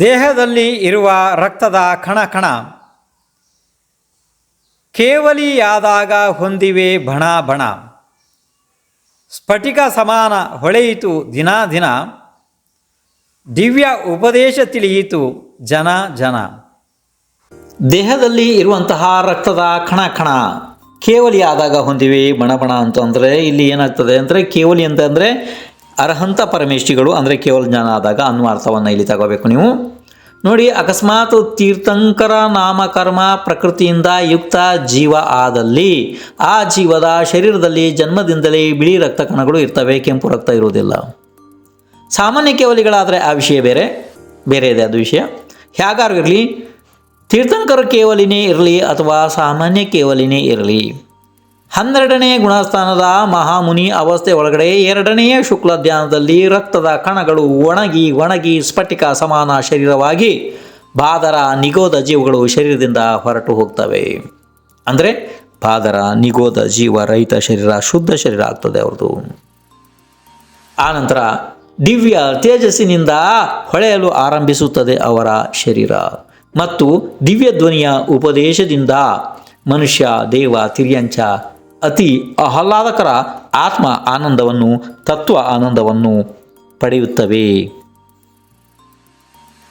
ದೇಹದಲ್ಲಿ ಇರುವ ರಕ್ತದ ಕಣ ಕಣ ಕೇವಲಿಯಾದಾಗ ಹೊಂದಿವೆ ಬಣ ಬಣ. ಸ್ಫಟಿಕ ಸಮಾನ ಹೊಳೆಯಿತು ದಿನ ದಿನ. ದಿವ್ಯ ಉಪದೇಶ ತಿಳಿಯಿತು ಜನ ಜನ. ದೇಹದಲ್ಲಿ ಇರುವಂತಹ ರಕ್ತದ ಕಣ ಕಣ ಕೇವಲಿಯಾದಾಗ ಹೊಂದಿವೆ ಬಣ ಬಣ ಅಂತಂದರೆ ಇಲ್ಲಿ ಏನಾಗ್ತದೆ ಅಂದರೆ ಕೇವಲಿ ಅಂತಂದರೆ ಅರ್ಹಂತ ಪರಮೇಷ್ಠಿಗಳು ಅಂದರೆ ಕೇವಲ ಜ್ಞಾನ ಆದಾಗ ಅನ್ನುವ ಅರ್ಥವನ್ನು ಇಲ್ಲಿ ತಗೋಬೇಕು ನೀವು. ನೋಡಿ, ಅಕಸ್ಮಾತ್ ತೀರ್ಥಂಕರ ನಾಮಕರ್ಮ ಪ್ರಕೃತಿಯಿಂದ ಯುಕ್ತ ಜೀವ ಆದಲ್ಲಿ, ಆ ಜೀವದ ಶರೀರದಲ್ಲಿ ಜನ್ಮದಿಂದಲೇ ಬಿಳಿ ರಕ್ತ ಕಣಗಳು ಇರ್ತವೆ, ಕೆಂಪು ರಕ್ತ ಇರುವುದಿಲ್ಲ. ಸಾಮಾನ್ಯ ಕೇವಲಿಗಳಾದರೆ ಆ ವಿಷಯ ಬೇರೆ ಬೇರೆ ಇದೆ ಅದು ವಿಷಯ. ಹೇಗಾರು ಇರಲಿ, ತೀರ್ಥಂಕರ ಕೇವಲಿನೇ ಇರಲಿ ಅಥವಾ ಸಾಮಾನ್ಯ ಕೇವಲಿನೇ ಇರಲಿ? ಹನ್ನೆರಡನೇ ಗುಣಸ್ಥಾನದ ಮಹಾಮುನಿ ಅವಸ್ಥೆ ಒಳಗಡೆ ಎರಡನೆಯ ಶುಕ್ಲ ಧ್ಯಾನದಲ್ಲಿ ರಕ್ತದ ಕಣಗಳು ಒಣಗಿ ಒಣಗಿ ಸ್ಫಟಿಕ ಸಮಾನ ಶರೀರವಾಗಿ ಬಾದರ ನಿಗೋದ ಜೀವಗಳು ಶರೀರದಿಂದ ಹೊರಟು ಹೋಗ್ತವೆ. ಅಂದರೆ ಬಾದರ ನಿಗೋದ ಜೀವ ರಹಿತ ಶರೀರ, ಶುದ್ಧ ಶರೀರ ಆಗ್ತದೆ ಅವ್ರದ್ದು ಆನಂತರ ದಿವ್ಯ ತೇಜಸ್ಸಿನಿಂದ ಹೊಳೆಯಲು ಆರಂಭಿಸುತ್ತದೆ ಅವರ ಶರೀರ. ಮತ್ತು ದಿವ್ಯ ಧ್ವನಿಯ ಉಪದೇಶದಿಂದ ಮನುಷ್ಯ ದೇವ ತಿರ್ಯಂಚ ಅತಿ ಆಹ್ಲಾದಕರ ಆತ್ಮ ಆನಂದವನ್ನು ತತ್ವ ಆನಂದವನ್ನು ಪಡೆಯುತ್ತವೆ.